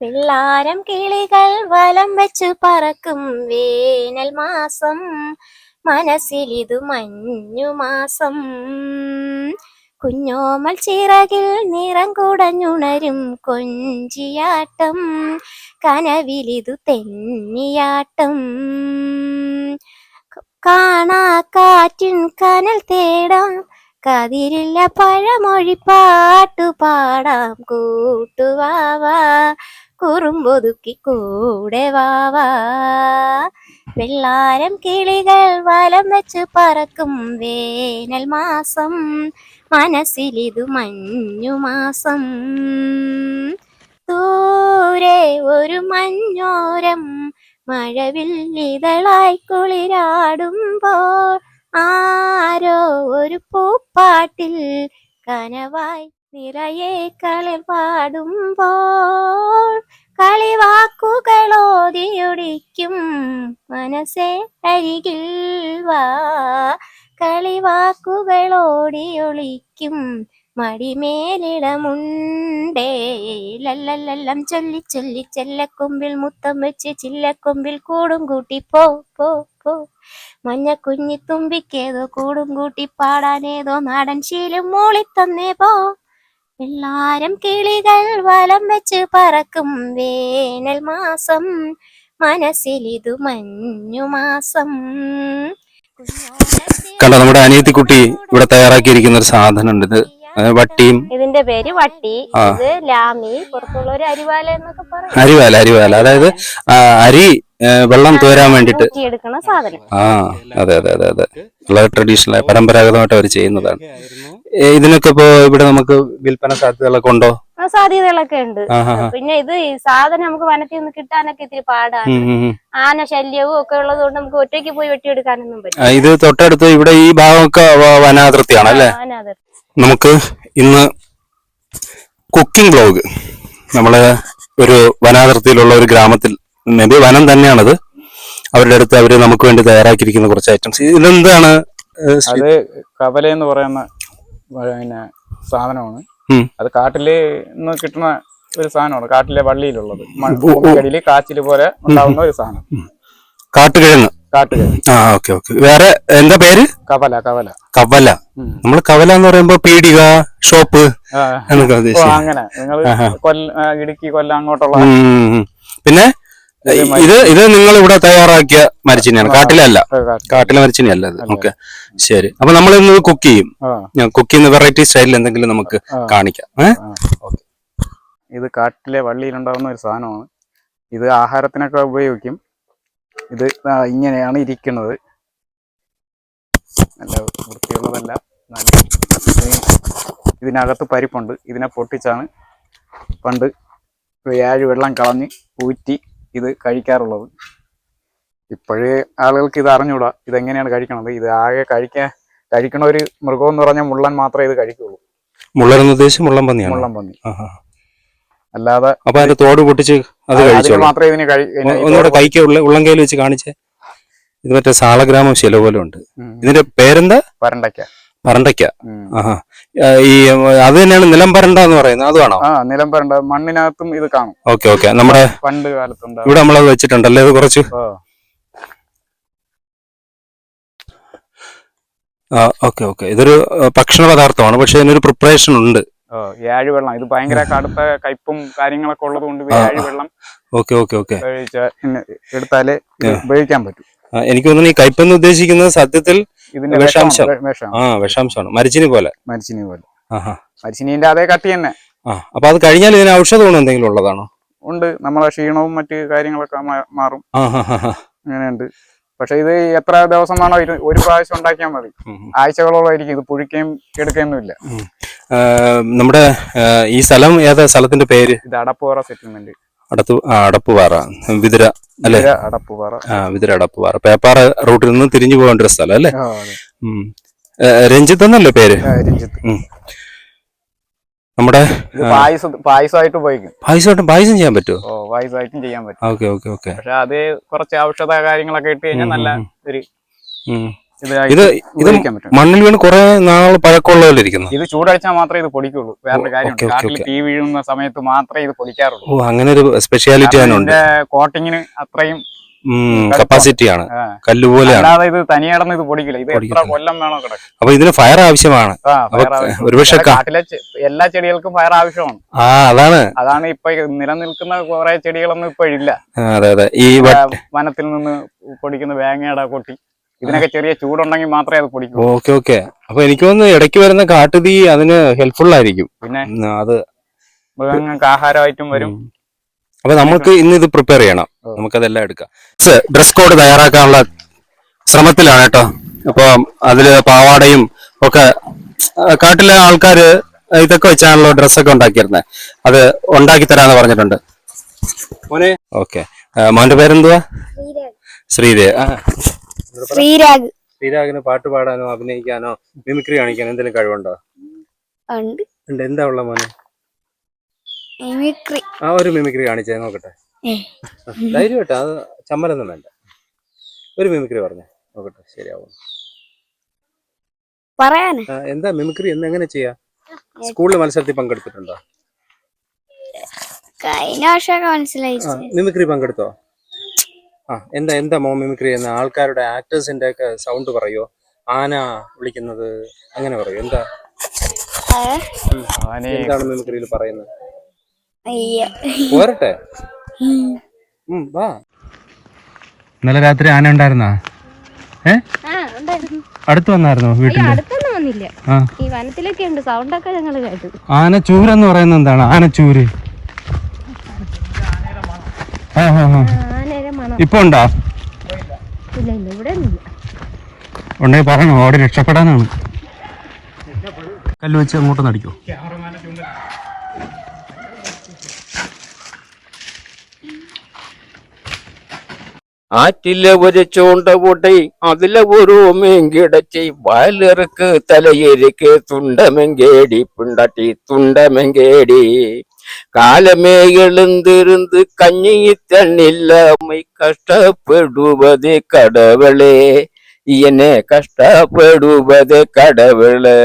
പിള്ളാരം കിളികൾ വലം വെച്ചു പറക്കും വേനൽ മാസം. മനസ്സിലിതു മഞ്ഞു മാസം. കുഞ്ഞോമൽ ചിറകിൽ നിറം കുടഞ്ഞുണരും കൊഞ്ചിയാട്ടം. കനവിലിതു തെന്നിയാട്ടം. കാണാ കാറ്റിൻ കനൽ തേടാം. കതിരില്ല പഴമൊഴി പാട്ടു പാടാം കൂട്ടുവാവാ കുറുമ്പൊതുക്കി കൂടെ വാവാ വെള്ളാരം കിളികൾ വലം വെച്ച് പറക്കും വേനൽ മാസം. മനസ്സിലിതു മഞ്ഞു മാസം. ദൂരെ ഒരു മഞ്ഞോരം മഴവില്ലിതളായി കുളിരാടുമ്പോൾ ആരോ ഒരു പൂപ്പാട്ടിൽ കനവായി നിറയെ കളി പാടുമ്പോൾ കളിവാക്കുകളോതിയൊടിക്കും. മനസ്സെ അരികിൽ വാ കളിവാക്കുകളോടിയൊളിക്കും. മടിമേലിടമുണ്ടേ ചൊല്ലി ചൊല്ലി ചെല്ലക്കൊമ്പിൽ മുത്തം വെച്ച് ചില്ലക്കൊമ്പിൽ കൂടും കൂട്ടി പോ പോ പോ. മഞ്ഞ കുഞ്ഞി തുമ്പിക്കേതോ കൂടും കൂട്ടി പാടാനേതോ നാടൻ ശീലം മൂളിത്തന്നേ പോ എല്ലാരും കിളികൾ വലം വെച്ച് പറക്കും വേനൽ മാസം. മനസ്സിലിതു മഞ്ഞു മാസം. കണ്ട നമ്മുടെ അനിയത്തിക്കുട്ടി ഇവിടെ തയ്യാറാക്കിയിരിക്കുന്ന ഒരു സാധനം ഉണ്ട് ഇത് വട്ടിയും. ഇതിന്റെ പേര് വട്ടി. ഇത് ലാമി. പുറത്തുള്ളവര് അരിവാല എന്നൊക്കെ പറയും. അരിവാല അരിവാല. അതായത് അരി വെള്ളം തോരാൻ വേണ്ടിട്ട്. എടുക്കുന്ന സാധനം. ആ അതെ അതെ അതെ അതെ. വളരെ ട്രഡീഷണൽ പരമ്പരാഗതമായിട്ട് അവർ ചെയ്യുന്നതാണ്. ഇതിനൊക്കെ ഇപ്പോ ഇവിടെ നമുക്ക് വിൽപ്പന സാധ്യതകളൊക്കെ ഉണ്ടോ? സാധ്യതകളൊക്കെ ഉണ്ട്. പിന്നെ ഇത് ഈ സാധനം നമുക്ക് വനത്തിൽ നിന്ന് കിട്ടാനൊക്കെ ഇത്തിരി പാടാണ്. ആന ശല്യവും ഒക്കെ ഉള്ളത് കൊണ്ട് നമുക്ക് ഒറ്റയ്ക്ക് പോയി വെട്ടിയെടുക്കാനൊന്നും പറ്റും ഇത് തൊട്ടടുത്ത് ഇവിടെ ഈ ഭാഗമൊക്കെ വനാതിർത്തിയാണ് അല്ലേ? നമുക്ക് ഇന്ന് കുക്കിംഗ് ബ്ലോഗ് നമ്മൾ ഒരു വനാതിർത്തിയിലുള്ള ഒരു ഗ്രാമത്തിൽ മേ ബി വനം തന്നെയാണത്. അവരുടെ അടുത്ത് അവർ നമുക്ക് വേണ്ടി തയ്യാറാക്കിയിരിക്കുന്ന കുറച്ച് ഐറ്റംസ് ഇതെന്താണ് അത് കവല എന്ന് പറയുന്ന പിന്നെ സാധനമാണ്. അത് കാട്ടിൽ നിന്ന് കിട്ടുന്ന ഒരു സാധനമാണ്. കാട്ടിലെ വള്ളിയിലുള്ളത്. മ- കാച്ചിൽ പോലെ ഉണ്ടാവുന്ന ഒരു സാധനം. കാട്ടുകിഴങ്ങ്. കാട്ടുക ആ ഓക്കെ ഓക്കെ. വേറെ എന്താ പേര്? കവല കവല. കവല. നമ്മൾ കവല എന്ന് പറയുമ്പോ പീടിക ഷോപ്പ് അങ്ങനെ. നിങ്ങൾ ഇടുക്കി കൊല്ലം അങ്ങോട്ടുള്ള. പിന്നെ? ഇത് ഇത് നിങ്ങൾ ഇവിടെ തയ്യാറാക്കിയ മരിച്ചിനിയാണ്. കാട്ടിലല്ല. കാട്ടിലെ മരിച്ചിനി അല്ല ഇത് ഓക്കെ. ശരി. അപ്പൊ നമ്മൾ ഇന്ന് കുക്ക് ചെയ്യും. കുക്ക് ചെയ്യുന്ന വെറൈറ്റി സ്റ്റൈലിൽ എന്തെങ്കിലും നമുക്ക് കാണിക്കാം. ഇത് കാട്ടിലെ വള്ളിയിലുണ്ടാവുന്ന ഒരു സാധനമാണ്. ഇത് ആഹാരത്തിനൊക്കെ ഉപയോഗിക്കും. ഇത് ഇങ്ങനെയാണ് ഇരിക്കുന്നത്. നല്ല വൃത്തിയുള്ളതല്ല. നല്ല ഇതിനകത്ത് പരിപ്പുണ്ട്. ഇതിനെ പൊട്ടിച്ചാണ് പണ്ട് ഏഴ് വെള്ളം കളഞ്ഞ് ഊറ്റി ഇത് കഴിക്കാറുള്ളത്. ഇപ്പോഴേ ആളുകൾക്ക് ഇത് അറിഞ്ഞൂടാ ഇതെങ്ങനെയാണ് കഴിക്കണത്? ഇത് ആകെ കഴിക്കാൻ കഴിക്കണ ഒരു മൃഗം എന്ന് പറഞ്ഞാൽ മുള്ളൻ മാത്രമേ ഇത് കഴിക്കുള്ളൂ. മുള്ളരെന്ന് ഉദ്ദേശിച്ച് മുള്ളൻ പന്നിയാണ്? മുള്ളൻ പന്നി. അല്ലാതെ അപ്പൊ അതിന്റെ തോട് പൊട്ടിച്ച് അത് കഴിച്ചോളൂ. മാത്രമേ ഇതിന് ഒന്നുകൂടെ കൈക്ക് ഉള്ള വെച്ച് കാണിച്ചേ ഇത് മറ്റേ സാളഗ്രാമം ശില പോലെ ഉണ്ട്. ഇതിന്റെ പേരെന്താ? വരണ്ടയ്ക്ക. ഈ അത് തന്നെയാണ് നിലം പരണ്ട എന്ന് പറയുന്നത് അതുവാണോ ആ നിലം വരണ്ട. മണ്ണിനകത്തും ഇത് കാണും. Okay okay. നമ്മുടെ പണ്ട് കാലത്തുണ്ട് ഇവിടെ നമ്മളത് വെച്ചിട്ടുണ്ടല്ലേ ഇത് കുറച്ച്? Okay okay. ഇതൊരു ഭക്ഷണ പദാർത്ഥമാണ്. പക്ഷെ ഇതിനൊരു പ്രിപ്പറേഷൻ ഉണ്ട്. ഏഴുവെള്ളം ഏഴ് വെള്ളം. ഇത് ഭയങ്കര കടുത്ത കയ്പും കാര്യങ്ങളൊക്കെ ഉള്ളത് കൊണ്ട് വെള്ളം ഓക്കെ ഓക്കെ ഓക്കെ. എടുത്താലേ ഉപയോഗിക്കാൻ പറ്റും. എനിക്ക് തോന്നുന്നു ഈ കയ്പെന്ന് ഉദ്ദേശിക്കുന്നത് സത്യത്തിൽ ഇതിന്റെ വിഷാംശം. ആ വിഷാംശമാണ്. മരിച്ചിനി പോലെ. മരിച്ചിനി പോലെ. മരിച്ചിനിന്റെ അതേ കട്ടി തന്നെ. ആ അപ്പൊ അത് കഴിഞ്ഞാൽ ഇതിന് ഔഷധ ഗുണം എന്തെങ്കിലും ഉള്ളതാണോ? ഉണ്ട്. നമ്മളെ ക്ഷീണവും മറ്റ് കാര്യങ്ങളൊക്കെ മാറും. അങ്ങനെയുണ്ട്. പക്ഷെ ഇത് എത്ര ദിവസം വേണോ ഒരു പ്രാവശ്യം ഉണ്ടാക്കിയാൽ മതി. ആഴ്ചകളോളായിരിക്കും ഇത് പുഴിക്കുകയും എടുക്കുകയൊന്നുമില്ല നമ്മുടെ ഈ സ്ഥലം ഏതാ? സ്ഥലത്തിന്റെ പേര്? ഇത് അടപ്പുറ സെറ്റിൽമെന്റ് അടത്തു അടപ്പുപാറ വിതിര അല്ലേ? അടപ്പുപാറ. ആ വിതിര അടപ്പുപാറ. പേപ്പാറ റൂട്ടിൽ നിന്ന് തിരിഞ്ഞു പോകേണ്ട ഒരു സ്ഥലം അല്ലേ? രഞ്ജിത്ത് എന്നല്ലേ പേര്? നമ്മുടെ പായസമായിട്ട് ഉപയോഗിക്കും. പായസമായിട്ടും പായസം ചെയ്യാൻ പറ്റുമോ പായസമായിട്ടും ചെയ്യാൻ പറ്റും. Okay okay okay. പക്ഷെ അത് കുറച്ച് ഔഷധ കാര്യങ്ങളൊക്കെ ഇട്ട് കഴിഞ്ഞാൽ നല്ല ഒരു ഇത് ഇത് മണ്ണിൽ വീണ് കുറെ നാൾ പഴക്കമുള്ള പോലെ ഇരിക്കുന്നു ഇത് ചൂടടിച്ചാൽ മാത്രമേ ഇത് പൊടിക്കുള്ളൂ. വേറൊരു കാര്യമുണ്ട്. കാട്ടിൽ തീ വീഴുന്ന സമയത്ത് മാത്രമേ ഇത് പൊടിക്കാറുള്ളൂ. ഓ അങ്ങനെ ഒരു സ്പെഷ്യാലിറ്റി ആണ് അതിനുണ്ട് കോട്ടിങ്ങിന് അത്രയും കപ്പാസിറ്റി ആണ്. ആ, കല്ല് പോലെയാണ്. അല്ലാതെ ഇത് തനിയടന്ന് ഇത് പൊടിക്കില്ല. ഇത് എത്ര കൊല്ലം വേണോ കിടക്കും അപ്പൊ ഇതിന് ഫയർ ആവശ്യമാണ്. ഒരുപക്ഷെ കാട്ടിലെ എല്ലാ ചെടികൾക്കും ഫയർ ആവശ്യമാണ്. ആ അതാണ്. അതാണ് ഇപ്പൊ നിലനിൽക്കുന്ന കുറെ ചെടികളൊന്നും ഇപ്പൊ ഇല്ല. അതെ അതെ. ഈ വനത്തിൽ നിന്ന് പൊടിക്കുന്ന വേങ്ങയുടെ കൊട്ടി. ഇതിനൊക്കെ ചെറിയ ചൂടുണ്ടെങ്കിൽ മാത്രമേ അത് പൊടിക്കൂ. Okay okay. അപ്പൊ എനിക്ക് തോന്നുന്നു ഇടയ്ക്ക് വരുന്ന കാട്ടുതീ അതിന് ഹെൽപ്ഫുൾ ആയിരിക്കും. പിന്നെ? അത് മൃഗങ്ങൾക്ക് ആഹാരമായിട്ടും വരും. അപ്പൊ നമുക്ക് ഇന്ന് ഇത് പ്രിപ്പയർ ചെയ്യണം. നമുക്കതെല്ലാം എടുക്കാം. ഡ്രസ് കോഡ് തയ്യാറാക്കാനുള്ള ശ്രമത്തിലാണ് കേട്ടോ. അപ്പൊ അതിൽ പാവാടയും ഒക്കെ കാട്ടിലെ ആൾക്കാര് ഇതൊക്കെ വെച്ചാണല്ലോ ഡ്രസ്സൊക്കെ ഉണ്ടാക്കിയിരുന്നത് അത് ഉണ്ടാക്കി തരാന്ന് പറഞ്ഞിട്ടുണ്ട്. മോനെ. ഓക്കെ. മോന്റെ പേരെന്തുവാ? ശ്രീദേവ്. ആ. ശ്രീരാഗ്. ശ്രീരാഗിന് പാട്ട് പാടാനോ അഭിനയിക്കാനോ മിമിക്രി കാണിക്കാനോ എന്തെങ്കിലും കഴിവുണ്ടോ? ഉണ്ട്. എന്താ ഉള്ള മോനെ? മിമിക്രി. ആ ഒരു മിമിക്രി കാണിച്ചേ നോക്കട്ടെ. ധൈര്യമായിട്ട് അത് ചമ്മലൊന്നും വേണ്ട. ഒരു മിമിക്രി പറഞ്ഞേ. നോക്കട്ടെ ശരിയാവും. എന്താ മിമിക്രി? എന്ന് എങ്ങനെ ചെയ്യാ? സ്കൂളിൽ മത്സരത്തിൽ പങ്കെടുത്തിട്ടുണ്ടോ? കഴിഞ്ഞ വർഷമൊക്കെ മനസ്സിലായി മിമിക്രി പങ്കെടുത്തോ? ആ എന്താ എന്താ മോ മിമിക്രി എന്ന? ആൾക്കാരുടെ ആക്ടേഴ്സിന്റെ ഒക്കെ സൗണ്ട് പറയോ? ആന വിളിക്കുന്നത് അങ്ങനെ പറയോ? എന്താ? അവന് എന്താണ് മിമിക്രിയിൽ പറയുന്നത്? അയ്യോ. പോരട്ടെ. ഉം, വാ. ഇന്നലെ രാത്രി ആന ഉണ്ടായിരുന്നാ? ഏ? ആ ഉണ്ടായിരുന്നു. അടുത്ത് വന്നായിരുന്നോ വീട്ടിൽ അടുത്തൊന്നും വന്നില്ല. ആ. ഈ വനത്തിലൊക്കെ ഉണ്ട് സൗണ്ടൊക്കെ ഞങ്ങൾ കേട്ടു. ആനച്ചൂര് എന്ന് പറയുന്നത് എന്താണ്? ആന ചൂര്. ആ ആ മണം ഇപ്പൊ ഉണ്ടോ ഇല്ല ഇല്ല ഇവിടെ ഒന്നുമില്ല ഉണ്ടെങ്കിൽ പറഞ്ഞു അവിടെ രക്ഷപ്പെടാനാണ്. കല്ല് വെച്ച് അങ്ങോട്ട് നടിക്കോ? ആറ്റിലെ ഒരു ചൂണ്ട കൂട്ടി അതിലെ ഒരു മീൻകിടച്ചി. വാലിറക്ക് തലയിരിക്ക് തുണ്ടമെങ്കേടി പിണ്ടട്ടി തുണ്ടമെങ്കേടി. காலமே எழுந்திருந்து கஞ்சி தன்னில்லாமை கஷ்டப்படுவதே கடவுளே. என்ன கஷ்டப்படுவதே கடவுளே.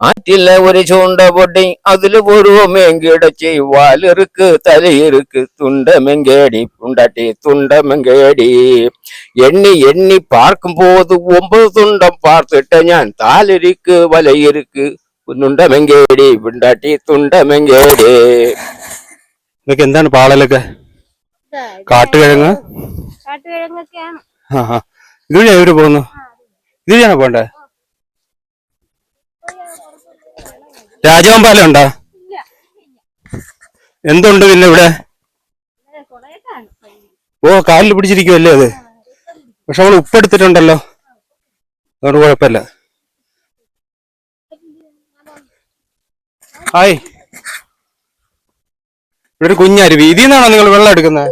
ஆற்றில ஒரு சூண்ட பொட்டி அதுல ஒரு மேங்கிடச்சி வால் இருக்கு தலை இருக்கு துண்டமெங்கேடி புண்டாட்டி துண்டமெங்கேடி. எண்ணி எண்ணி பார்க்கும் போது ஒன்பது துண்டம் பார்த்துட்ட ஞான் தாலிருக்கு வலை இருக்கு തുണ്ടമെങ്കേടി പുണ്ടാട്ടി തുണ്ടമെങ്കേടി. ഇതൊക്കെ എന്താണ് പാളലൊക്കെ? കാട്ടുകിഴങ്ങ്? കാട്ടുകിഴങ്ങൊക്കെയാണ്. ഇതുവഴി എവര് പോകുന്നു ഇതുവഴിയാണോ പോണ്ടേ രാജവൻ പാലം ഉണ്ടോ എന്തുണ്ട് പിന്നെ ഇവിടെ? ഓ കാലിൽ പിടിച്ചിരിക്കുമല്ലേ അത്? പക്ഷെ അവൾ ഉപ്പെടുത്തിട്ടുണ്ടല്ലോ അതുകൊണ്ട് കുഴപ്പമില്ല. ഹായ്. ഇവിടെ ഒരു കുഞ്ഞരുവി. ഇതിൽ നിന്നാണോ നിങ്ങൾ വെള്ളം എടുക്കുന്നത്?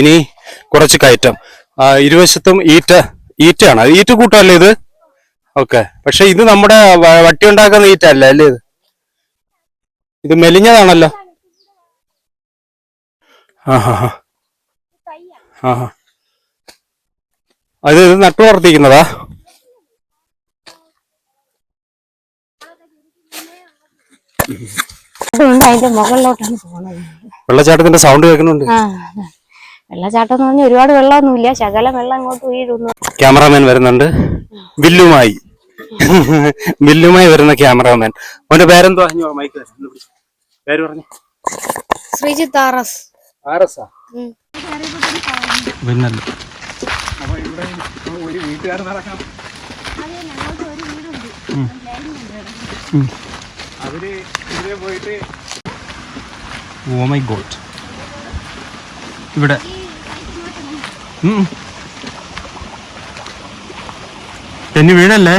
ഇനി കുറച്ച് കയറ്റം. ഇരുവശത്തും ഈറ്റ ഈറ്റയാണ്? ഈറ്റ കൂട്ടമല്ലേ ഇത്? ഓക്കെ. പക്ഷെ ഇത് നമ്മുടെ വട്ടി ഉണ്ടാക്കുന്ന ഈറ്റ അല്ല അല്ലേ ഇത്? ഇത് മെലിഞ്ഞതാണല്ലോ. ആ ഹാ ഹാ. ആ അത് ഇത് നട്ടു വളർത്തിക്കുന്നതാ? മുകളിലോട്ടാണ് പോണത്. വെള്ളച്ചാട്ടത്തിന്റെ സൗണ്ട് കേൾക്കുന്നുണ്ട്. ആ വെള്ളച്ചാട്ടം എന്ന് പറഞ്ഞാൽ ഒരുപാട് വെള്ളമൊന്നുമില്ല. ശകലം വെള്ളം അങ്ങോട്ട് വീഴുന്നു. ക്യാമറാമാൻ വരുന്നുണ്ട്. വില്ലുമായി. വില്ലുമായി വരുന്ന ക്യാമറാമാൻ. അവന്റെ പേരെന്തോ മൈക്ക്. പേര് പറഞ്ഞു. Sreejith R S. ആർഎസ്ആ പിന്നല്ല അപ്പൊ ഇവിടെ ഒരു വീട്ടുകാർ നടക്കാം അവർ ഇവിടെ പോയിട്ട് ഓ മൈ ഗോഡ്. ഇവിടെ. ഉം. തെന്നി വീഴല്ലേ?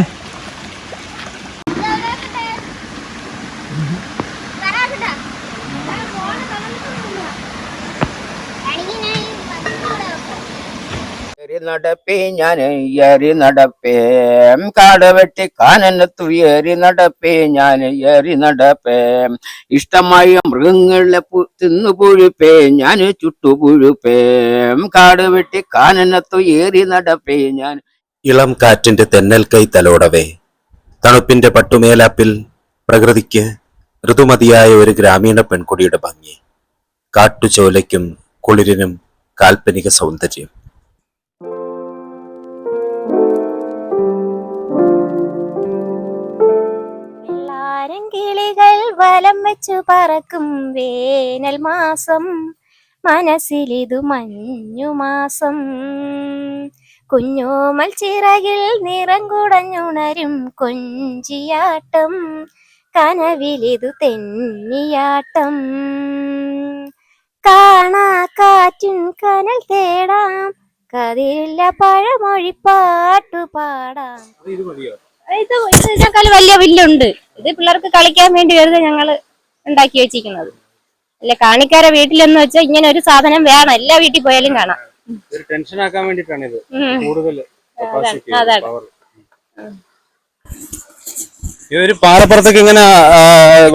നടപ്പേ ഞാൻ ഏറി നടപ്പേ. കാട് വെട്ടി കാനനത്തു ഏറി നടപ്പേ ഞാൻ ഏറി നടപ്പേ. ഇഷ്ടമായ മൃഗങ്ങളെ തിന്നു പുഴുപ്പേ ഞാൻ ചുട്ടുപുഴുപ്പേ കാട് വെട്ടി കാനനത്തു ഏറി നടപ്പേ ഞാൻ ഇളം കാറ്റിന്റെ തെന്നൽ കൈ തലോടവേ. തണുപ്പിന്റെ പട്ടുമേലാപ്പിൽ പ്രകൃതിക്ക് ഋതുമതിയായ ഒരു ഗ്രാമീണ പെൺകുടിയുടെ ഭംഗി. കാട്ടുചോലയ്ക്കും കുളിരിനും കാൽപ്പനിക സൗന്ദര്യം. കിളികൾ വലം വെച്ചു പറക്കും വേനൽ മാസം. മനസ്സിലിതു മഞ്ഞു മാസം. കുഞ്ഞോമൽ ചിറകിൽ നിറം കുടഞ്ഞുണരും കൊഞ്ചിയാട്ടം. കനവിലിതു തെന്നിയാട്ടം. കാണാ കാറ്റിൻ കനൽ തേടാം. കതിരില്ല പഴമൊഴി പാട്ടു പാടാം ഇത് ഇത് ഇതിനേക്കാൾ വലിയ വില്ലുണ്ട്. ഇത് പിള്ളേർക്ക് കളിക്കാൻ വേണ്ടി വെറുതെ ഞങ്ങൾ ഉണ്ടാക്കി വെച്ചിരിക്കുന്നത്. അല്ല കാണിക്കാരെ വീട്ടിലെന്ന് വെച്ചാൽ ഇങ്ങനെ ഒരു സാധനം വേണം. എല്ലാ വീട്ടിൽ പോയാലും കാണാം. ഇതൊരു ടെൻഷൻ ആക്കാൻ വേണ്ടിട്ടാണ് ഇത്. ഉം. കൂടുതൽ capacity, അതാണ്. ഈ ഒരു പാറപ്പുറത്തേക്ക് ഇങ്ങനെ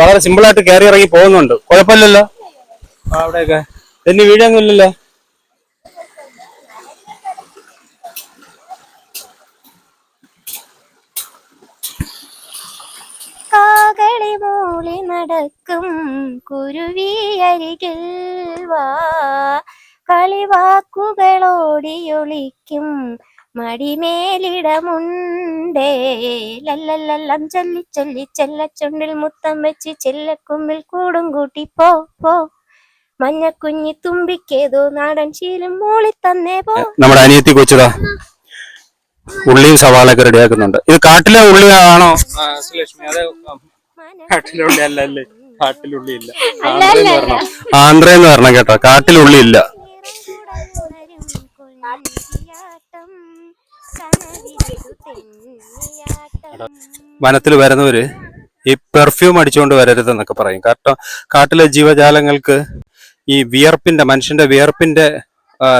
വളരെ സിമ്പിൾ ആയിട്ട് കയറി ഇറങ്ങി പോകുന്നുണ്ട്. കുഴപ്പമില്ലല്ലോ? അവിടെയൊക്കെ. തെന്നി വീഴൊന്നുമില്ലല്ലോ? കാകളി മൂളി നടക്കും. കുരുവി അരികിൽ വാ. കളിവാക്കുകളോടിയൊളിക്കും മടിമേലിടമുണ്ടേ. ലല്ലല്ലല്ലം ചൊല്ലി ചൊല്ലി ചെല്ലച്ചുണ്ടിൽ മുത്തം വെച്ച് ചെല്ലക്കുമ്പിൽ കൂടും കൂട്ടി പോ പോ. മഞ്ഞക്കുഞ്ഞി തുമ്പിക്കേതോ നാടൻ ശീലം മൂളി തന്നേ പോ. നമ്മുടെ അനിയത്തി കൊച്ചുതാ. ഉള്ളിയും സവാളൊക്കെ റെഡിയാക്കുന്നുണ്ട്. ഇത് കാട്ടിലെ ഉള്ളിയാണോ? ശ്രീലക്ഷ്മി അത് കാട്ടിലെ അല്ലല്ലേ? അല്ല അല്ലേ കാട്ടിലുള്ളി ഇല്ല. അല്ല, അല്ല, അല്ല. ആന്ധ്രയെന്ന് പറഞ്ഞ കേട്ടോ കാട്ടിലുള്ളി ഇല്ല. വനത്തിൽ വരുന്നവര് ഈ പെർഫ്യൂം അടിച്ചുകൊണ്ട് വരരുതെന്നൊക്കെ പറയും. കാരണം കാട്ടിലെ ജീവജാലങ്ങൾക്ക് ഈ വിയർപ്പിന്റെ മനുഷ്യന്റെ വിയർപ്പിന്റെ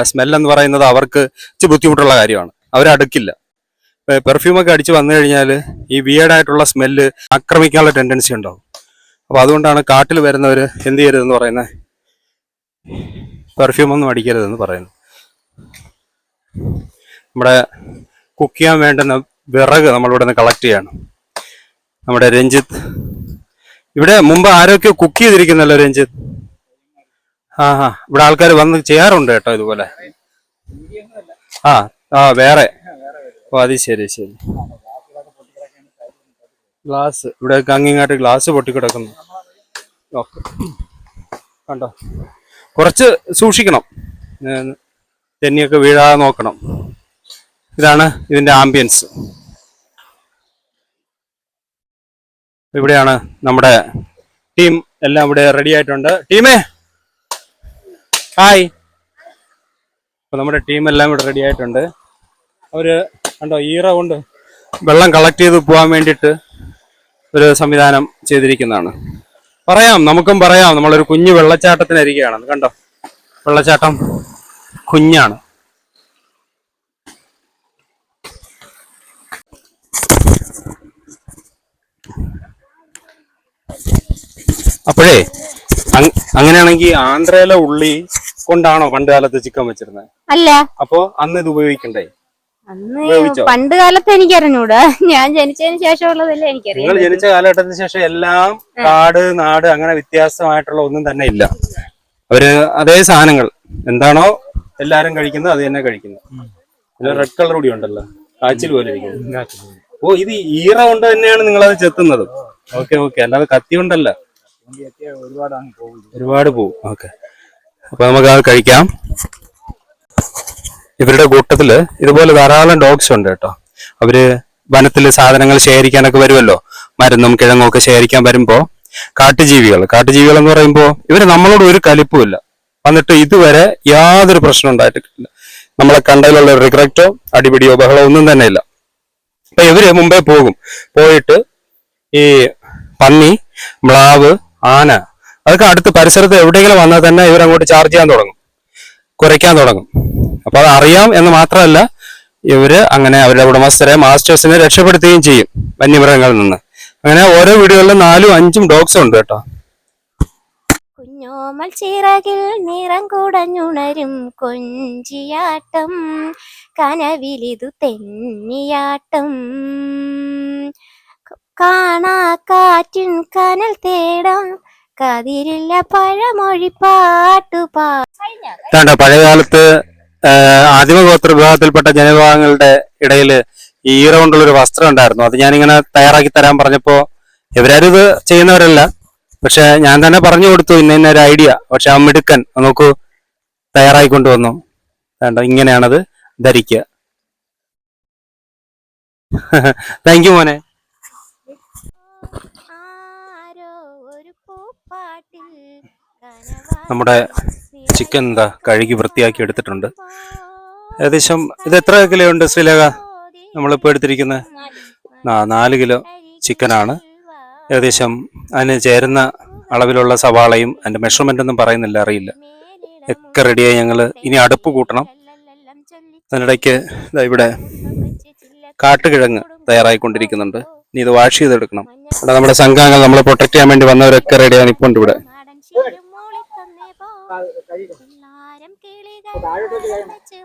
സ്മെല്ലെന്ന് എന്ന് പറയുന്നത് അവർക്ക് ഇച്ചിരി ബുദ്ധിമുട്ടുള്ള കാര്യമാണ്. അവരടുക്കില്ല. പെർഫ്യൂം ഒക്കെ അടിച്ച് വന്നു കഴിഞ്ഞാൽ ഈ വിയേഡായിട്ടുള്ള സ്മെല്ല് ആക്രമിക്കാനുള്ള ടെൻഡൻസി ഉണ്ടാവും. അപ്പോൾ അതുകൊണ്ടാണ് കാട്ടിൽ വരുന്നവർ എന്ത് ചെയ്യരുതെന്ന് പറയുന്നത് പെർഫ്യൂമൊന്നും അടിക്കരുതെന്ന് പറയുന്നു. നമ്മുടെ കുക്ക് ചെയ്യാൻ വേണ്ടുന്ന വിറക് നമ്മളിവിടെ നിന്ന് കളക്ട് ചെയ്യണം. നമ്മുടെ രഞ്ജിത്ത്. ഇവിടെ മുമ്പ് ആരൊക്കെ കുക്ക് ചെയ്തിരിക്കുന്നല്ലോ രഞ്ജിത്ത്? ആ ആ. ഇവിടെ ആൾക്കാർ വന്ന് ചെയ്യാറുണ്ട് കേട്ടോ ഇതുപോലെ. ആ ആ വേറെ. ഓ അത് ശരി ശരി. ഗ്ലാസ്. ഇവിടെ അങ്ങിങ്ങാട്ട് ഗ്ലാസ് പൊട്ടിക്കിടക്കുന്നു ഓക്കെ കണ്ടോ? കുറച്ച് സൂക്ഷിക്കണം. തെന്നിയൊക്കെ വീഴാതെ നോക്കണം. ഇതാണ് ഇതിന്റെ ആംബിയൻസ്. ഇവിടെയാണ് നമ്മുടെ ടീം എല്ലാം ഇവിടെ റെഡി ആയിട്ടുണ്ട്. ടീമേ ഹായ്. അപ്പൊ നമ്മുടെ ടീം എല്ലാം ഇവിടെ റെഡി ആയിട്ടുണ്ട്. അവർ കണ്ടോ ഈറ കൊണ്ട് വെള്ളം കളക്ട് ചെയ്ത് പോകാൻ വേണ്ടിയിട്ട് ഒരു സംവിധാനം ചെയ്തിരിക്കുന്നതാണ്. പറയാം നമുക്കും പറയാം. നമ്മളൊരു കുഞ്ഞു വെള്ളച്ചാട്ടത്തിനരികെയാണ്. കണ്ടോ? വെള്ളച്ചാട്ടം കുഞ്ഞാണ്. അപ്പോഴേ അങ്ങനെയാണെങ്കിൽ ആന്ധ്രയിലെ ഉള്ളി കൊണ്ടാണോ പണ്ട് കാലത്ത് ചിക്കൻ വെച്ചിരുന്നത്? അല്ല. അപ്പോ അന്ന് ഇത് ഉപയോഗിക്കണ്ടേ? അന്ന്? പണ്ട് കാലത്ത് എനിക്കറിഞ്ഞൂടാ. ഞാൻ ജനിച്ചതിന് ശേഷമുള്ളതല്ലേ എനിക്കറിയാം നിങ്ങൾ ജനിച്ച കാലഘട്ടത്തിന് ശേഷം എല്ലാം കാട് നാട് അങ്ങനെ വ്യത്യാസമായിട്ടുള്ള ഒന്നും തന്നെ ഇല്ല. അവർ അതേ സാധനങ്ങൾ. എന്താണോ എല്ലാരും കഴിക്കുന്നത് അത് തന്നെ കഴിക്കുന്നു. പിന്നെ റെഡ് കളർ കൂടി ഉണ്ടല്ലോ. കാച്ചിൽ പോലെ ഓ ഇത് ഈറ കൊണ്ട് തന്നെയാണ് നിങ്ങൾ അത് ചെത്തുന്നത്. Okay okay. അല്ലാതെ കത്തി കൊണ്ടല്ല. ഒരുപാട് പോകും. ഒരുപാട് പോവും. ഓക്കെ. അപ്പൊ നമുക്ക് അത് കഴിക്കാം. ഇവരുടെ കൂട്ടത്തിൽ ഇതുപോലെ ധാരാളം ഡോഗ്സ് ഉണ്ട് കേട്ടോ. അവർ വനത്തിൽ സാധനങ്ങൾ ശേഖരിക്കാനൊക്കെ വരുമല്ലോ. മരുന്നും കിഴങ്ങും ഒക്കെ ശേഖരിക്കാൻ വരുമ്പോ കാട്ടുജീവികൾ. കാട്ടുജീവികൾ എന്ന് പറയുമ്പോ ഇവർ നമ്മളോട് ഒരു കലിപ്പുമില്ല വന്നിട്ട് ഇതുവരെ യാതൊരു പ്രശ്നം ഉണ്ടായിട്ടില്ല നമ്മളെ കണ്ടതിലുള്ള റിഗ്രറ്റോ അടിപിടിയോ ബഹളോ ഒന്നും തന്നെ ഇല്ല. അപ്പൊ ഇവർ മുമ്പേ പോകും. പോയിട്ട് ഈ പന്നി മ്ലാവ് ആന അതൊക്കെ അടുത്ത് പരിസരത്ത് എവിടെയെങ്കിലും വന്നാൽ തന്നെ ഇവരങ്ങോട്ട് ചാർജ് ചെയ്യാൻ തുടങ്ങും. കുറയ്ക്കാൻ തുടങ്ങും. അപ്പൊ അത് അറിയാം എന്ന് മാത്രമല്ല ഇവർ അങ്ങനെ അവരുടെ ഉടമസ്ഥരെ മാസ്റ്റേഴ്സിനെ രക്ഷപ്പെടുത്തുകയും ചെയ്യും വന്യമൃഗങ്ങളിൽ നിന്ന്. അങ്ങനെ ഓരോ വീടുകളിലും നാലും അഞ്ചും ഡോഗ്സ് ഉണ്ട് കേട്ടോ. കുഞ്ഞോമൽ ചിറകിൽ നിറം കുടഞ്ഞുണരും കൊഞ്ചിയാട്ടം കനവിലിതു തെന്നിയാട്ടം. കാണാ കാറ്റിൻ കനൽ തേടാം കതിരില്ല പഴമൊഴി പാട്ടുപാ ഇതാണ്ട് പഴയകാലത്ത് ആദിമഗോത്ര വിഭാഗത്തിൽപ്പെട്ട ജനവിഭാഗങ്ങളുടെ ഇടയിൽ ഈറ കൊണ്ടുള്ള ഒരു വസ്ത്രം ഉണ്ടായിരുന്നു. അത് ഞാനിങ്ങനെ തയ്യാറാക്കി തരാൻ പറഞ്ഞപ്പോ ഇവരാരും ഇത് ചെയ്യുന്നവരല്ല. പക്ഷെ ഞാൻ തന്നെ പറഞ്ഞു കൊടുത്തു ഇന്ന ഇന്ന ഒരു ഐഡിയ പക്ഷെ ആ മിടുക്കൻ നമുക്ക് നോക്കൂ തയ്യാറാക്കി കൊണ്ടുവന്നു വേണ്ട ഇങ്ങനെയാണത് ധരിക്കുക. താങ്ക് യു മോനെ. നമ്മുടെ ചിക്കൻ എന്താ കഴുകി വൃത്തിയാക്കി എടുത്തിട്ടുണ്ട്. ഏകദേശം ഇത് എത്ര കിലോ ഉണ്ട് ശ്രീലേഖ? നമ്മളിപ്പോൾ എടുത്തിരിക്കുന്നത് ആ നാല് കിലോ ചിക്കനാണ്. ഏകദേശം അതിന് ചേരുന്ന അളവിലുള്ള സവാളയും അതിന്റെ മെഷർമെന്റ് ഒന്നും പറയുന്നില്ല അറിയില്ല. ഒക്കെ റെഡിയായി ഞങ്ങൾ ഇനി അടുപ്പ് കൂട്ടണം. അതിനിടയ്ക്ക് ഇവിടെ കാട്ടുകിഴങ്ങ് തയ്യാറായിക്കൊണ്ടിരിക്കുന്നുണ്ട്. ഇനി ഇത് വാഷ് ചെയ്തെടുക്കണം. ഇവിടെ നമ്മുടെ സംഘാംഗങ്ങൾ നമ്മളെ പ്രൊട്ടക്ട് ചെയ്യാൻ വേണ്ടി വന്നവരൊക്കെ റെഡിയാണ് ഇപ്പോൾ ഇവിടെ നാടൻ ശീലം മൂളിത്തന്നേ പോ. പിള്ളാരം കിളികൾ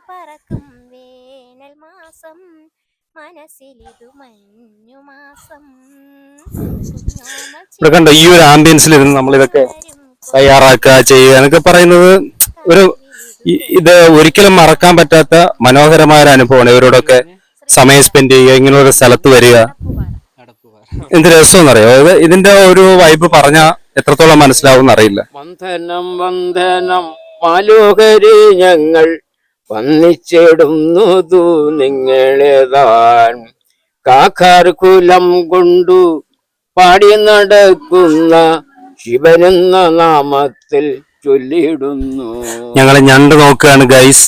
പറക്കും വേനൽ മാസം. മനസ്സിലിതു മഞ്ഞു മാസം. ഇവിടെ കണ്ടോ ഈ ഒരു ആംബിയൻസിൽ ഇരുന്ന് നമ്മളിതൊക്കെ തയ്യാറാക്കുക ചെയ്യുക എന്നൊക്കെ പറയുന്നത് ഒരു ഇത് ഒരിക്കലും മറക്കാൻ പറ്റാത്ത മനോഹരമായ ഒരു അനുഭവമാണ് ഇവരോടൊക്കെ സമയം സ്പെൻഡ് ചെയ്യുക ഇങ്ങനെ ഒരു സ്ഥലത്ത് വരിക. എന്ത് രസമെന്നറിയോ? ഇത് ഇതിന്റെ ഒരു വൈബ് പറഞ്ഞ എത്രത്തോളം മനസ്സിലാവും അറിയില്ല. വന്ദനം വന്ദനം മാലോകരെ ഞങ്ങൾ വന്നിച്ചിടുന്നതു നിങ്ങളേതാൻ. കാക്കാർ കുലം കൊണ്ടു പാടി നടക്കുന്ന ശിവനെന്ന നാമത്തിൽ ചൊല്ലിടുന്നു. ഞങ്ങൾ ഞണ്ട് നോക്കുകയാണ് ഗൈസ്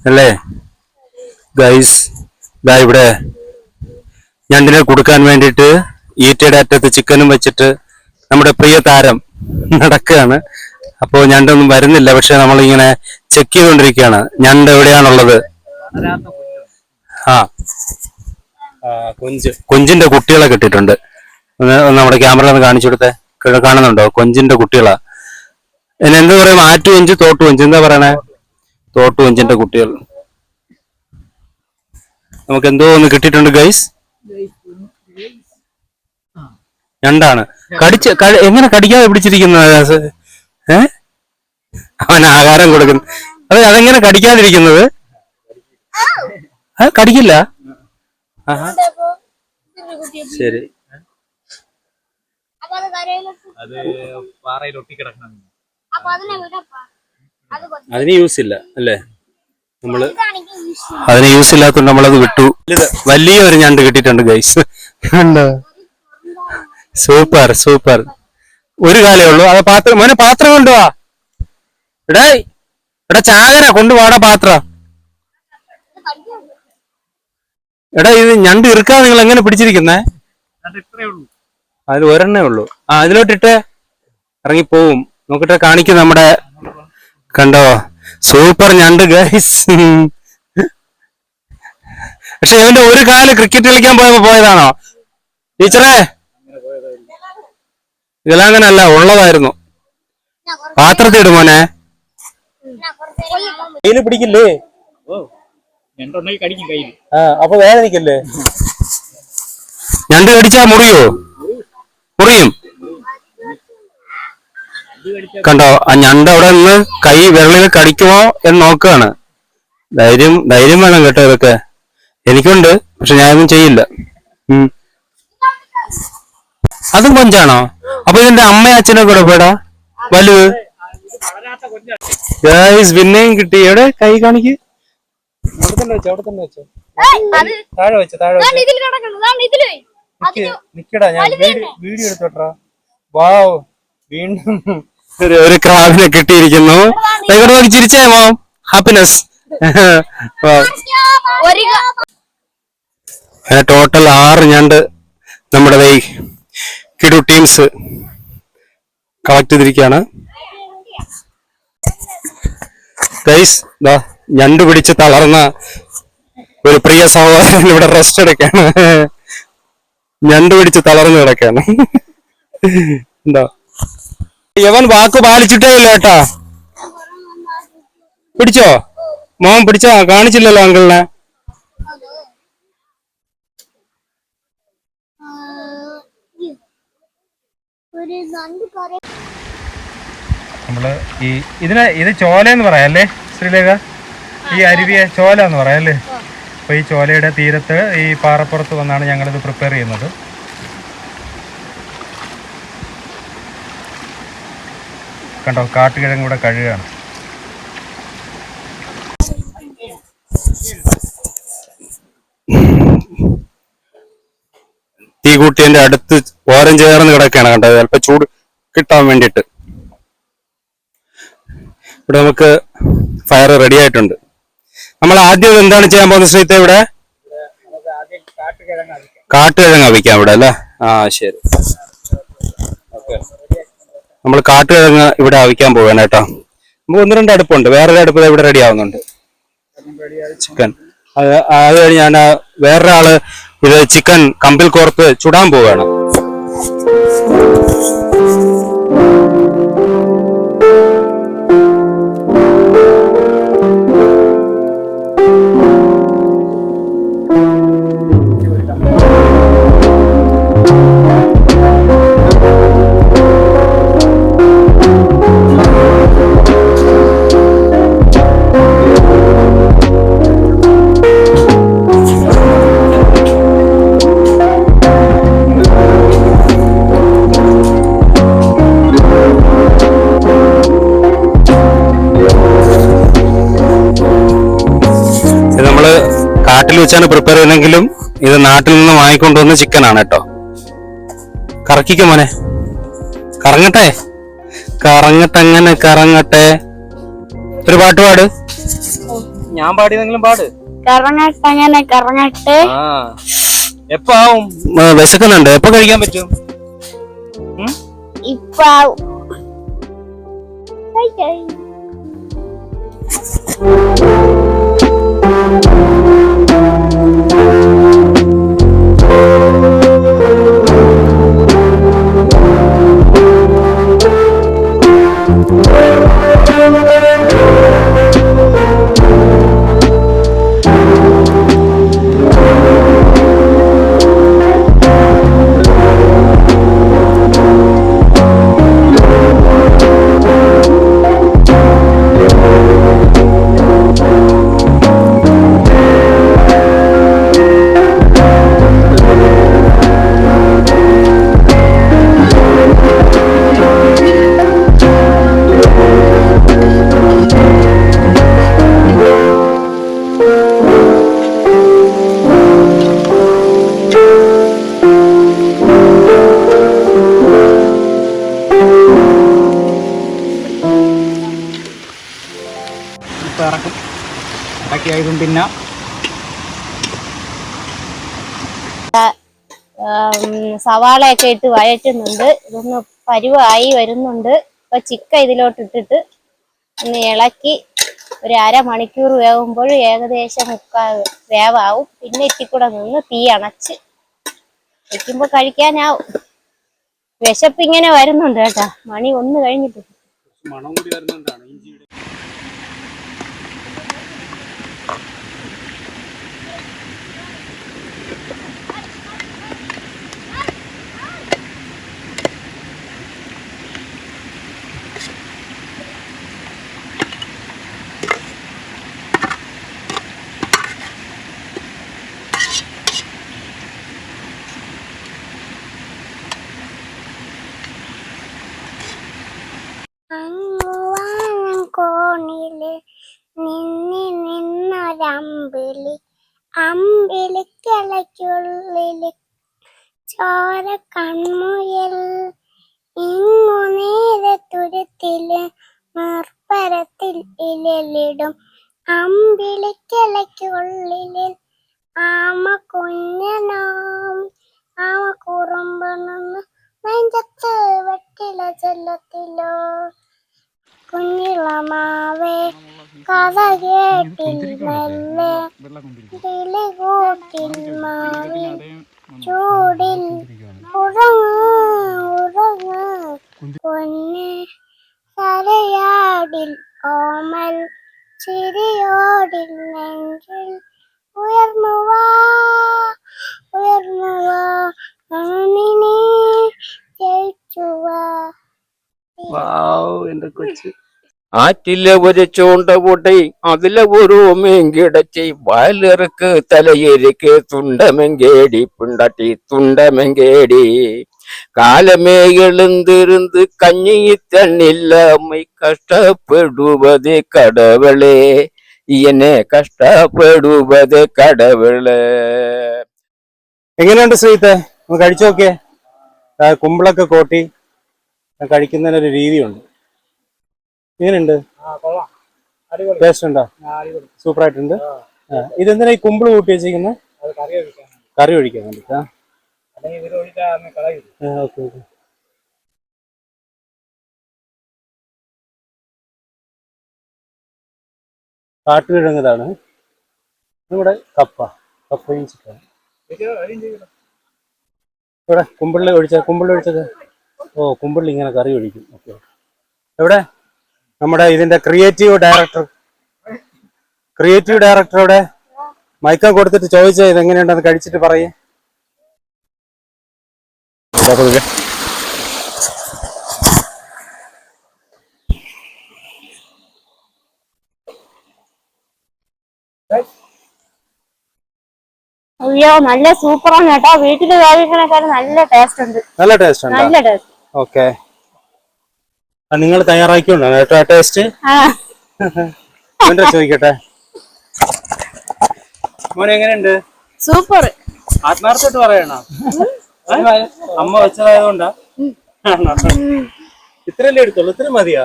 അല്ലേ? ഗൈസ് ഇതാ ഇവിടെ ഞണ്ടിനെ കൊടുക്കാൻ വേണ്ടിയിട്ട് ഈറ്റയുടെ അറ്റത്ത് ചിക്കനും വെച്ചിട്ട് നമ്മുടെ പ്രിയ താരം നടക്കുകയാണ്. അപ്പോൾ ഞണ്ടൊന്നും വരുന്നില്ല പക്ഷെ നമ്മളിങ്ങനെ ചെക്ക് ചെയ്തുകൊണ്ടിരിക്കുകയാണ്. ഞണ്ട് എവിടെയാണുള്ളത്? ആ കൊഞ്ച് കൊഞ്ചിന്റെ കുട്ടികളെ കിട്ടിയിട്ടുണ്ട്. നമ്മുടെ ക്യാമറ ഒന്ന് കാണിച്ചു കൊടുത്തേ. കാണുന്നുണ്ടോ? കൊഞ്ചിന്റെ കുട്ടികളാ. ഇനി എന്താ പറയാ ആറ്റു കൊഞ്ച് തോട്ടു കൊഞ്ച് എന്താ പറയണേ? തോട്ടു കൊഞ്ചിന്റെ കുട്ടികൾ. നമുക്ക് എന്തോ ഒന്ന് കിട്ടിയിട്ടുണ്ട് ഗൈസ് രണ്ടാണ്. കടിച്ച് എങ്ങനെ കടിക്കാതെ പിടിച്ചിരിക്കുന്നത് ഏ? അവൻ ആഹാരം കൊടുക്കുന്നു. അതെ അതെങ്ങനെ കടിക്കാതിരിക്കുന്നത്? കടിക്കില്ല. ശരി. അതിന് യൂസ് ഇല്ല അല്ലേ? നമ്മൾ അതിന് യൂസ് ഇല്ലാത്തതുകൊണ്ട് നമ്മളത് വിട്ടു. വലിയൊരു വലിയ ഒരു ഞണ്ട് കിട്ടിയിട്ടുണ്ട് ഗൈസ് സൂപ്പർ സൂപ്പർ. ഒരു കാലേ ഉള്ളൂ. അത് പാത്രം മോനെ പാത്രം കൊണ്ടുവാ. എടേ എടാ ചാകര കൊണ്ടുപോടാ പാത്രം. എടാ ഇത് ഞണ്ട് ഇറുക്കാ നിങ്ങൾ എങ്ങനെ പിടിച്ചിരിക്കുന്നേ? അതിൽ ഒരെണ്ണേ ഉള്ളൂ. ആ അതിലോട്ടിട്ട് ഇറങ്ങിപ്പോവും. നോക്കിട്ട് കാണിക്കും നമ്മുടെ കണ്ടോ? സൂപ്പർ ഞണ്ട് ഗൈസ് പക്ഷെ ഇവന്റെ ഒരു കാൽ ക്രിക്കറ്റ് കളിക്കാൻ പോയപ്പോ പോയതാണോ? ടീച്ചറേ ഇതിലങ്ങനല്ല ഉള്ളതായിരുന്നു. പാത്രത്തിൽ ഇടും മോനെ. കയ്യിൽ പിടിക്കില്ലേ? രണ്ടെണ്ണം കടിക്കും കയ്യിൽ ആ അപ്പൊ വേദനിക്കല്ലേ ഞണ്ട് കടിച്ചാ മുറിയോ? മുറിയും. കണ്ടോ ആ ഞണ്ട് അവിടെ നിന്ന് കൈ വിരളിൽ കടിക്കുമോ എന്ന് നോക്കുകയാണ്. ധൈര്യം ധൈര്യം വേണം കേട്ടോ ഇതൊക്കെ. എനിക്കുണ്ട് പക്ഷെ ഞാനൊന്നും ചെയ്യില്ല. ഉം. അതും കൊഞ്ചാണോ അപ്പൊ ഇതിന്റെ അമ്മയും അച്ഛനും കൂടെ പോടാ വലു പിന്നെയും കിട്ടി. എവിടെ? കൈ കാണിക്ക്. അവിടെ തന്നെ. വെച്ചോ അവിടെ തന്നെ വെച്ചോ താഴെ വെച്ച താഴെ നിക്കടാ ഞാൻ വീഡിയോ എടുത്തോട്ടാ വാവ് വീണ്ടും ഒരു ക്രാബിനെ കിട്ടിയിരിക്കുന്നു നോക്കി ചിരിച്ചേ മോ ഹാപ്പിനെസ് ടോട്ടൽ ആറ് ഞണ്ട് നമ്മുടെ ദേ കിടു ടീംസ് കളക്ട് ചെയ്തിരിക്കുകയാണ്. ഗൈസ് ദാ ഞണ്ട് പിടിച്ച് തളർന്ന ഒരു പ്രിയ സഹോദരൻ ഇവിടെ റെസ്റ്റ് എടുക്കാണ് ഞണ്ട് പിടിച്ച് തളർന്നു കിടക്കാണ് എന്താ യവൻ വാക്ക് പാലിച്ചിട്ടേ ഇല്ല കേട്ടാ. പിടിച്ചോ? മോൻ പിടിച്ചോ? കാണിച്ചില്ലല്ലോ അങ്കിളിനെ നമ്മൾ ഈ ഇതിന് ഇത് ചോല എന്ന് പറയാം അല്ലേ ശ്രീലേഖ? ഈ അരുവിയെ ചോല. എന്ന് പറയാം അല്ലേ? അപ്പൊ ഈ ചോലയുടെ തീരത്ത് ഈ പാറപ്പുറത്ത് വന്നാണ് ഞങ്ങളിത് പ്രിപ്പയർ ചെയ്യുന്നത്. കണ്ടോ കാട്ടുകിഴങ്ങ് ഇവിടെ കഴുകാണ്. തീ കൂട്ടിയതിന്റെ അടുത്ത് ഓരം ചേർന്ന് കിടക്കുകയാണ് കണ്ടത്. ചിലപ്പോ ചൂട് കിട്ടാൻ വേണ്ടിയിട്ട്. ഇവിടെ നമുക്ക് ഫയർ റെഡി ആയിട്ടുണ്ട്. നമ്മൾ ആദ്യം എന്താണ് ചെയ്യാൻ പോകുന്നത് ശ്രീത്തെ ഇവിടെ? കാട്ടുകിഴങ്ങ് അവിക്കാം ഇവിടെ അല്ലേ? ആ ശരി. നമ്മൾ കാട്ടുകിഴങ്ങ് ഇവിടെ അവിക്കാൻ പോവാണ് കേട്ടോ. നമുക്ക് ഒന്ന് രണ്ട് അടുപ്പുണ്ട്. വേറൊരു അടുപ്പ് ഇവിടെ റെഡി ആവുന്നുണ്ട്. ചിക്കൻ അത് അത് കഴിഞ്ഞ് ഞാൻ വേറൊരാൾ ഇത് ചിക്കൻ കമ്പിൽ കോർത്ത് ചുടാൻ പോവുകയാണ്. കാട്ടിൽ വെച്ചാണ് പ്രിപ്പയർ ചെയ്യുന്നെങ്കിലും ഇത് നാട്ടിൽ നിന്ന് വാങ്ങിക്കൊണ്ടുവന്ന ചിക്കൻ ആണ് കേട്ടോ. കറക്കിക്കോ മോനെ. കറങ്ങട്ടെ? കറങ്ങട്ടെ അങ്ങനെ കറങ്ങട്ടെ. ഒരു പാട്ട് പാട്. ഞാൻ പാടിയതെങ്കിലും പാട്. കറങ്ങട്ടെ അങ്ങനെ കറങ്ങട്ടെ. ആ. എപ്പോ വിശക്കുന്നുണ്ട്. എപ്പോ കഴിക്കാൻ പറ്റും? ഇപ്പൊ ഇപ്പൊ സവാളയൊക്കെ ഇട്ട് വഴറ്റുന്നുണ്ട്. ഇതൊന്ന് പരുവായി വരുന്നുണ്ട്. ഇപ്പൊ ചിക്ക ഇതിലോട്ട് ഇട്ടിട്ട് ഒന്ന് ഇളക്കി ഒരു അരമണിക്കൂർ വേവുമ്പോൾ ഏകദേശം മുക്കാ വേവാവും. പിന്നെ ഇത്തിക്കൂടെ നിന്ന് തീ അണച്ച് വെക്കുമ്പോ കഴിക്കാനാവും. വിശപ്പിങ്ങനെ വരുന്നുണ്ട് കേട്ടാ. മണി ഒന്ന് കഴിഞ്ഞിട്ട്. കോണിൽ നിന്നി നിന്നൊരമ്പിളി. അമ്പിളിക്കിളയ്ക്കുള്ളിൽ ചോര കൺമുയൽ. ഇങ്ങു നേരെ തുരുത്തിൽ നിർപ്പരത്തിൽ ഇലലിടും. അമ്പിളിക്കിളയ്ക്കുള്ളിൽ ആമ കുഞ്ഞനാം. ആമ കുറുമ്പണെന്ന് നെഞ്ചത്ത് വെട്ടില ചെല്ലത്തിലോ. കുഞ്ഞിളമാവേ കഥ കേട്ടിൽ മെല്ലെ കിളികൂട്ടിൽ മാവി ചൂടിൽ ഉറങ്ങ ഉറങ്ങ്. പൊന്നെ തലയാടിൽ ഓമൽ ചിരിയോടിൽ നെഞ്ചിൽ ഉയർന്നുവാ ഉയർന്നുവാ ഉയർന്നു ജയിച്ചുവാ എന്റെ കൊച്ചു ആറ്റിലെ ഒരു ചൂണ്ട കൂട്ടി അതിലെ ഒരു മീൻകിടച്ചി വാലിറക്ക് തലയിരിക്ക് തുണ്ടമെങ്കേടി പിണ്ടാട്ടി തുണ്ടമെങ്കേടി காலமே எழுந்திருந்து கஞ்சி தண்ணில்லாமை கஷ்டப்படுவதே கடவுளே എന്നെ കഷ്ടപ്പെടുവത് കടവിള് എങ്ങനെയുണ്ട് ശ്രീത്തെ ഒന്ന് കഴിച്ചു നോക്കിയേ കുമ്പളൊക്കെ കോട്ടി കഴിക്കുന്നതിനൊരു രീതിയുണ്ട്. എങ്ങനെയുണ്ട്? ടേസ്റ്റ് ഉണ്ടോ? സൂപ്പർ ആയിട്ടുണ്ട് ഇതെന്തിനാ ഈ കുമ്പിൾ കൂട്ടി വെച്ചിരിക്കുന്നത് കറി ഒഴിക്കാൻ വേണ്ടിട്ടാ ഓക്കെ ഓക്കെ. കാട്ടുകിഴങ്ങതാണ് നമ്മുടെ കപ്പ. കപ്പയും ചിക്കൻ ഇവിടെ കുമ്പിളിൽ ഒഴിച്ച കുമ്പിളിൽ ഒഴിച്ചത് ഓ കുമ്പിളിൽ ഇങ്ങനെ കറി ഒഴിക്കും. ഓക്കെ. എവിടെ? നമ്മുടെ ഇതിന്റെ ക്രിയേറ്റീവ് ഡയറക്ടർ ക്രിയേറ്റീവ് ഡയറക്ടർ എവിടെ? മൈക്ക കൊടുത്തിട്ട് ചോദിച്ചാൽ ഇത് എങ്ങനെയുണ്ടെന്ന് കഴിച്ചിട്ട് പറയേ. അയ്യോ നല്ല സൂപ്പറാണ് കേട്ടോ. വീട്ടിൽ വേവിക്കണേക്കാളും നല്ല ടേസ്റ്റ് ഉണ്ട്. നല്ല ടേസ്റ്റ് ഉണ്ടോ? നല്ല ടേസ്റ്റ് ഓക്കെ നിങ്ങൾ തയ്യാറാക്കിയുണ്ടോ കേട്ടോ ടേസ്റ്റ് ചോദിക്കട്ടെ. മോനെ എങ്ങനെയുണ്ട്? സൂപ്പർ ആത്മാർത്ഥമായിട്ട് പറയണോ? അമ്മ വെച്ചതായതുകൊണ്ടാ. ഇത്രല്ലേ എടുത്തുള്ളൂ? ഇത്ര മതിയാ?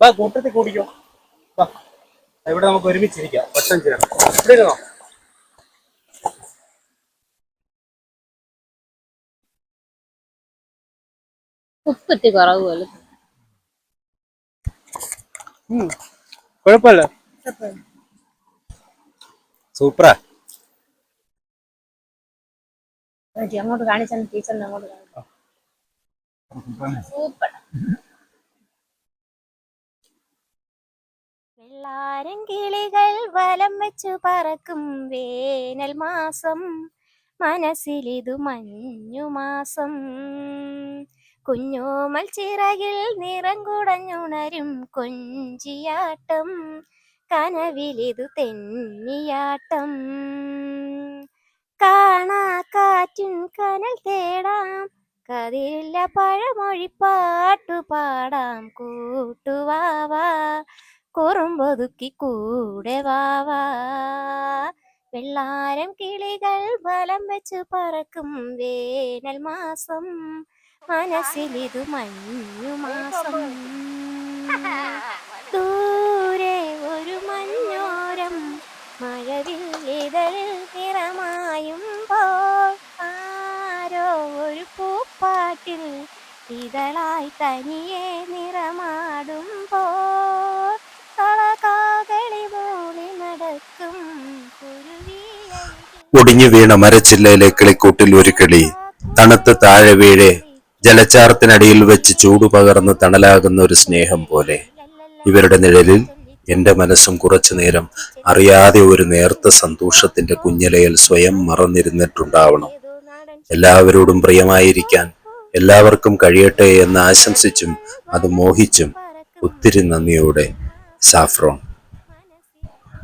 വാ കൂട്ടത്തിൽ കൂടിക്കോ. വാ ഇവിടെ നമുക്ക് ഒരുമിച്ചിരിക്കാം. ഒറ്റം ചെയ്യണം ഇവിടെ ഇരുന്നോ? ഉപ്പിത്തി കുറവ് പോലെ. കുഴപ്പമില്ല. സൂപ്പറാ. അങ്ങോട്ട് കാണിച്ചാൽ ടീച്ചറിനെ അങ്ങോട്ട് സൂപ്പർ വെള്ളാരം കിളികൾ വലം വെച്ചു പറക്കും വേനൽ മാസം. മനസ്സിലിതു മഞ്ഞു മാസം. കുഞ്ഞോമൽ ചിറകിൽ നിറം കുടഞ്ഞുണരും കൊഞ്ചിയാട്ടം. കനവിലിതു തെന്നിയാട്ടം. കാണാ കാറ്റിൻ കനൽ തേടാം. കതിരില്ല പഴമൊഴി പാട്ടു പാടാം. കൂട്ടുവാവാ കുറുമ്പൊതുക്കി കൂടെ വാവാ. വെള്ളാരം കിളികൾ ബലം വെച്ച് പറക്കും വേനൽ മാസം. മനസ്സിലിതു മഞ്ഞു മാസം. ദൂരെ ഒരു മഞ്ഞോരം മഴവില്ലിതളിൽ നിറമായുമ്പോൾ ആരോ ഒരു പൂപ്പാട്ടിൽ ഇതളായി തനിയെ നിറമാടുമ്പോൾ കളകാകളി മൂളി നടക്കും ഒടിഞ്ഞു വീണ മരച്ചില്ലയിലെ കിളിക്കൂട്ടിൽ ഒരു കിളി തണുത്ത് താഴെ വീഴെ ജലച്ചാരത്തിനടിയിൽ വെച്ച് ചൂട് പകർന്ന് തണലാകുന്ന ഒരു സ്നേഹം പോലെ. ഇവരുടെ നിഴലിൽ എന്റെ മനസ്സും കുറച്ചു നേരം അറിയാതെ ഒരു നേർത്ത സന്തോഷത്തിന്റെ കുഞ്ഞലയിൽ സ്വയം മറന്നിരുന്നിട്ടുണ്ടാവണം. എല്ലാവരോടും പ്രിയമായിരിക്കാൻ എല്ലാവർക്കും കഴിയട്ടെ എന്ന് ആശംസിച്ചും അത് മോഹിച്ചും ഒത്തിരി നന്ദിയോടെ. സാഫ്രോൺ.